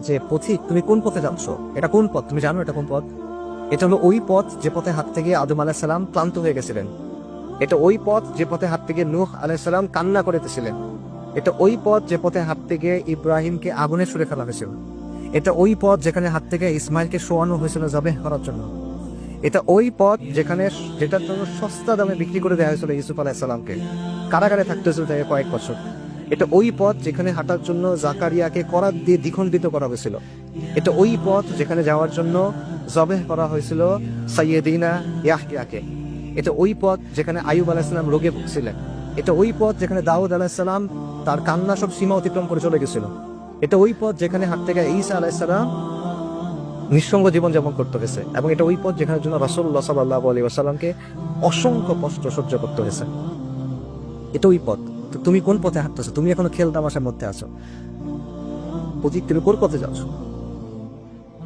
যে পথিক তুমি কোন পথে যাচ্ছ? এটা কোন পথ? তুমি জানো এটা কোন পথ? এটা হলো ওই পথ যে পথে হাঁটতে গিয়ে আদম আলাহিসাল্লাম ক্লান্ত হয়ে গেছিলেন। এটা ওই পথ যে পথে হাঁটতে গিয়ে নূহ আলাইসাল্লাম কান্না করেতেছিলেন। এটা ওই পথ যে পথে হাঁটতে গিয়ে ইব্রাহিমকে আগুনে ছুড়ে ফেলা হয়েছিল। এটা ওই পথ যেখানে হাত থেকে ইসমাইলকে শোয়ানো হয়েছিল জবেহ করার জন্য। এটা ওই পথ যেখানে যেটার জন্য সস্তা দামে বিক্রি করে দেওয়া হয়েছিল ইউসুফ আলাহিসাল্লামকে কারাগারে থাকতে হয়েছিল তাকে কয়েক বছর। এটা ওই পথ যেখানে হাঁটার জন্য জাকারিয়াকে করাত দিয়ে দ্বিখণ্ডিত করা হয়েছিল। এটা ওই পথ যেখানে যাওয়ার জন্য জবেহ করা হয়েছিল সাইয়েদিনা ইয়াহিয়াকে এটা ওই পথ যেখানে আয়ুব আলাহিসাল্লাম রোগে ভুগছিলেন। এটা ওই পথ যেখানে দাউদ আলাহিসাল্লাম তার কান্না সব সীমা অতিক্রম করে চলে গেছিল। এটা ওই পথ যেখানে হাঁটতে গিয়ে ঈসা আলাহিসাল্লাম নিঃসঙ্গ জীবনযাপন করতে হয়েছে এবং এটা ওই পথ যেখানে জন্য রাসুল্লাহ সাল্লাহ আলী আসাল্লামকে অসংখ্য কষ্ট সহ্য করতে হয়েছে। এটা ওই পথ। তো তুমি কোন পথে হাঁটতেছো? তুমি এখনও খেল তামাশার মধ্যে আছো। প্রতীক তুমি কোন পথে যাচ্ছ?